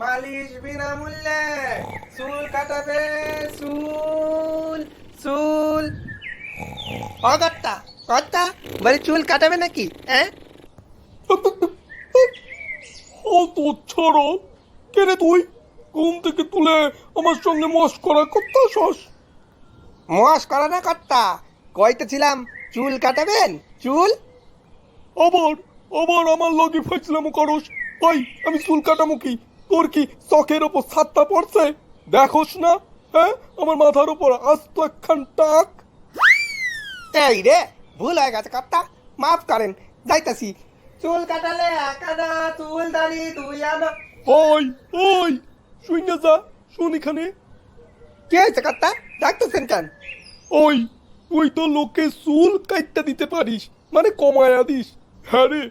মালিশ বিনামূল্যে। চুল কাটাবে চুল চুল। ও কর্তা বলে চুল কাটাবে নাকি হ্যাঁ? ছাড়ো কে রে তুই? ঘুম থেকে তুলে আমার সঙ্গে মস্করা করতে শস মশ করা না কর্তা কইতেছিলাম চুল কাটাবেন চুল? আবার আবার আমার লগে ফাইছিলাম করস। ভাই আমি চুল কাটামুখী তোর কি চকের ওপর ছাত্তা পড়ছে? দেখোস না? হ্যাঁ? আমার মাথার ওপর আস্ত একখান টাক। এই রে ভুল হয়ে গেছে কর্তা মাফ করেন যাইতাছি। চুল কাটালে একানা চুল দাড়ি দুই আনা। ওই ওই শুই না যা শুন এখানে। কি হয়েছে কর্তা ডাকতেছেন কেন? ওই তুই তো লোকে চুল কাটতে দিতে পারিস মানে কমায়া দিস। হ্যাঁ রে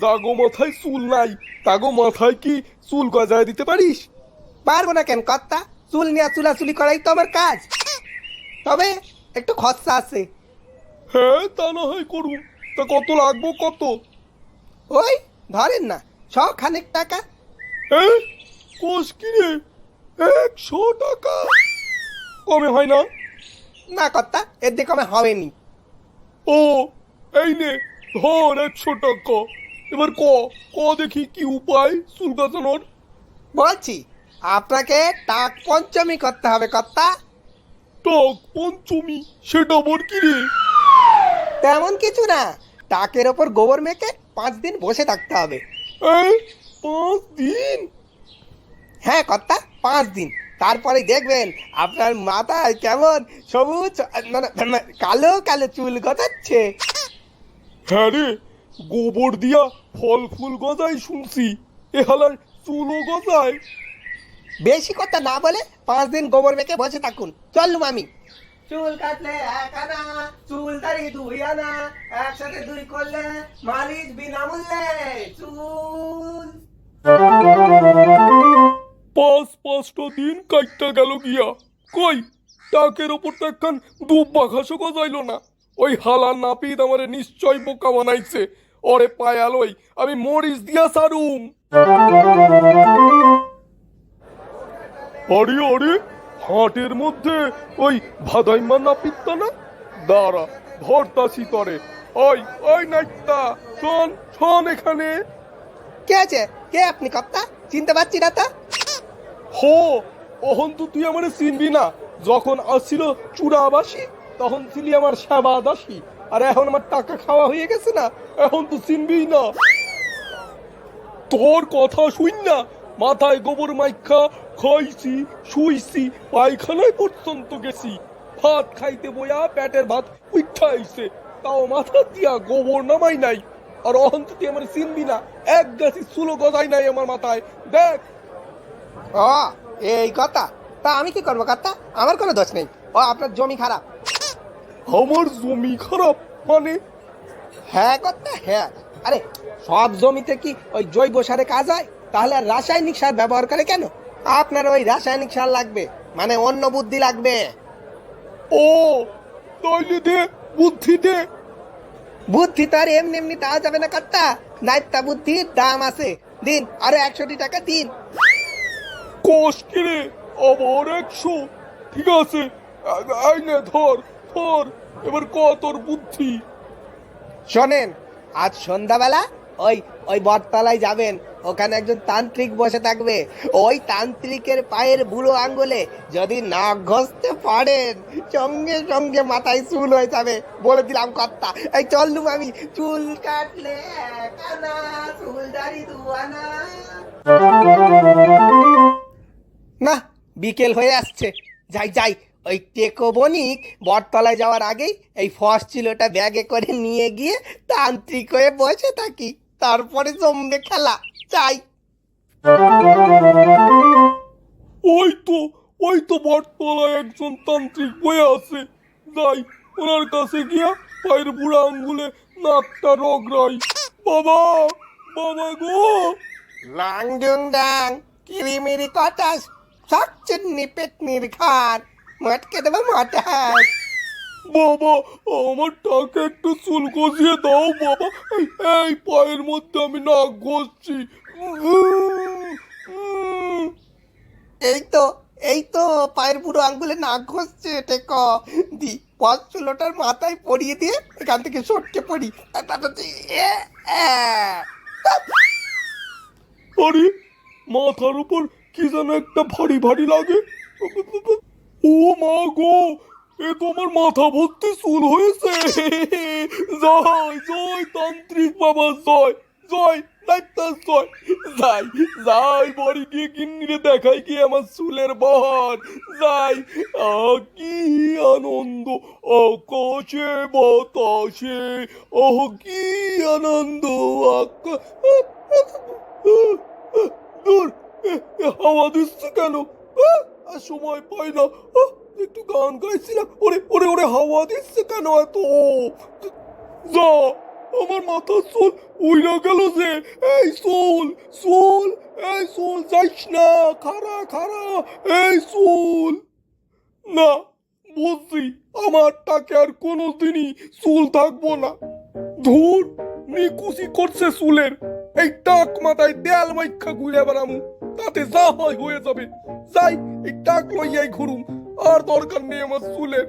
জাগো মাথায় চুল নাই। তাগো মাথায় কি চুল গজায় দিতে পারিস? পারব না কেন কর্তা? চুল নিয়ে চুলাচুলি করাই তো আমার কাজ। তবে একটু খরচা আছে। হ্যাঁ তা না হয় করুন। তা কত লাগবো কত? ওই ধরেন না খানেক টাকা। হ্যাঁ? কোষ কিনে একশো টাকা। কমে হয় না? না কর্তা এর দিকে আমার হবেনি। ও এই নে ধর একশো টাকা। এবার ক ক দেখি কি উপায় চুল বলছি আপনাকে টাক পঞ্চমী করতে হবে কর্তা। টক পঞ্চমী? সেটা আবার কি রে? তেমন কিছু না টাকের ওপর গোবর মেখে পাঁচ দিন বসে থাকতে হবে। এই পাঁচ দিন? হ্যাঁ কর্তা পাঁচ দিন। তারপরে দেখবেন আপনার মাথায় কেমন সবুজ মানে মানে কালো কালো চুল গজাচ্ছে। হ্যাঁ রে গোবর দিয়া ফল ফুল গজায় শুনছি। এ হালার চুলও গজায়। বেশি কথা না বলে পাঁচ দিন গোবর মেখে বসে থাকুন। চললুম আমি। চুল কাটলে এক চুল দাড়ি দুই আনা একসাথে দুই করলে মালিশ বিনামূল্যে চুল। পাঁচ পাঁচটা দিন কাটতে গেল গিয়া। কই টাকের ওপর তো একখান দুব্বা ঘাসও গজাইল না। ওই হালা নাপিত আমারে নিশ্চয় বোকা বানাইছে। ওরে পায়ালই আমি মরিচ দিয়া সারুম। আরে আরে হাটের মধ্যে ওই ভাদাইমা নাপিতটা না? দাঁড়া ধরতাছি তরে ওই ওই নাইটটা শোন শোন এখানে। কে আছে? কে আপনি কর্তা চিনতে পারছি না তা। হো অহন তো তুই আমারে চিনবি না। যখন আসছিল চূড়াবাসী তখন ছিলি আমার সেবা দাসী আর এখন আমার টাকা খাওয়া হয়ে গেছে না, এখন তো চিনবি না। তোর কথা শুন না, মাথায় গোবর মাইখা খাইছি, শুইছি, পায়খানায় পর্যন্ত গেছি। ভাত খাইতে বইয়া পেটের ভাত উঠা আইছে, তাও মাথা দিয়া গোবর নামাই নাই। আর অহন তো তুই আমার চিনবি না, এক গাছি চুলো গজাই নাই আমার মাথায়, দেখ। এই কথা, তা আমি কি করব কর্তা আমার কোনো দোষ নেই। ও, আপনার জমি খারাপ। আমার জমি খারাপ মানে? হ্যাঁ কর্তা হ্যাঁ। আরে সব জমিতে কি ওই জৈব সারে কাজ হয়? তাহলে আর রাসায়নিক সার ব্যবহার করে কেন? আপনার ওই রাসায়নিক সার লাগবে মানে অন্য বুদ্ধি লাগবে। ও তাইলে দে বুদ্ধি দে। বুদ্ধি তো আর এমনি এমনি দেওয়া যাবে না কর্তা। দায়িত্বা বুদ্ধির দাম আছে। দিন আরও একশোটি টাকা দিন। কষ কিরে আবার একশো। ঠিক আছে ধর। ধর এবার ক বুদ্ধি? শোনেন, আজ সন্ধ্যাবেলা ওই ওই বটতলায় যাবেন। ওখানে একজন তান্ত্রিক বসে থাকবে। ওই তান্ত্রিকের পায়ের বুড়ো আঙ্গুলে যদি নাক ঘষতে পারেন, সঙ্গে সঙ্গে মাথায় চুল হয়ে যাবে। বলে দিলাম কর্তা, এই চললুম আমি চুল কাটলে। না, বিকেল হয়ে আসছে। যাই যাই ওই টেকো বণিক বটতলায় যাওয়ার আগেই এই ফস চিলোটা ব্যাগে করে নিয়ে গিয়ে তান্ত্রিক হয়ে বসে থাকি। তারপরে জমবে খেলা। চাই ওই তো ওই তো বটতলায় একজন তান্ত্রিক বয়ে আছে। যাই ওনার কাছে গিয়া পায়ের বুড়া আঙ্গুলে নাকটা রগড়াই। বাবা বাবা গো! লাং ডুং ডাং কিরিমিরি কটাস সচ্চুন্নি পেটনির খার মটকে দেবো? মটাস বাবা আমার টাকা একটু চুল গজিয়ে দাও বাবা। এই পায়ের মধ্যে আমি নাক ঘষছি। এই তো এই তো পায়ের বুড়ো আঙ্গুলে নাক ঘষছে টেক। দি পথ চুলোটার মাথায় পরিয়ে দিয়ে এখান থেকে সটকে পড়ি। আরে মাথার উপর কি যেন একটা ভারী ভারী লাগে। ও মা গো, এ তো আমার মাথা ভর্তি চুল হয়েছে। জয় জয় তান্ত্রিক বাবা, জয় জয় ডাক্তার, জয়। যাই যাই বাড়ি গিয়ে কিন্নিরে দেখাই গিয়ে আমার চুলের বহর। যাই কি আনন্দ, আকাশে বাতাসে ওহ কি আনন্দ, আকা- দূর হাওয়া দিচ্ছে কেন? আর সময় পাই না। একটু গান গাইছিলাম। ওরে ওরে ওরে, হাওয়া দিচ্ছে কেন এত? যা, আমার মাথার চুল উইরা গেল যে। এই চুল চুল, এই চুল যাইস না। খারা খারা এই চুল। না, বুঝছি আমার টাকে আর কোনোদিনই চুল থাকব না। ধুর, নিকুচি করছে চুলের। এই টাক মাথায় দেয়াল মাইখা ঘুরে বেড়ামু। তাতে যা হয় হয়ে যাবে। যাই, এই টাক লইয়াই ঘুরুম। আর দরকার নেই আমার চুলের।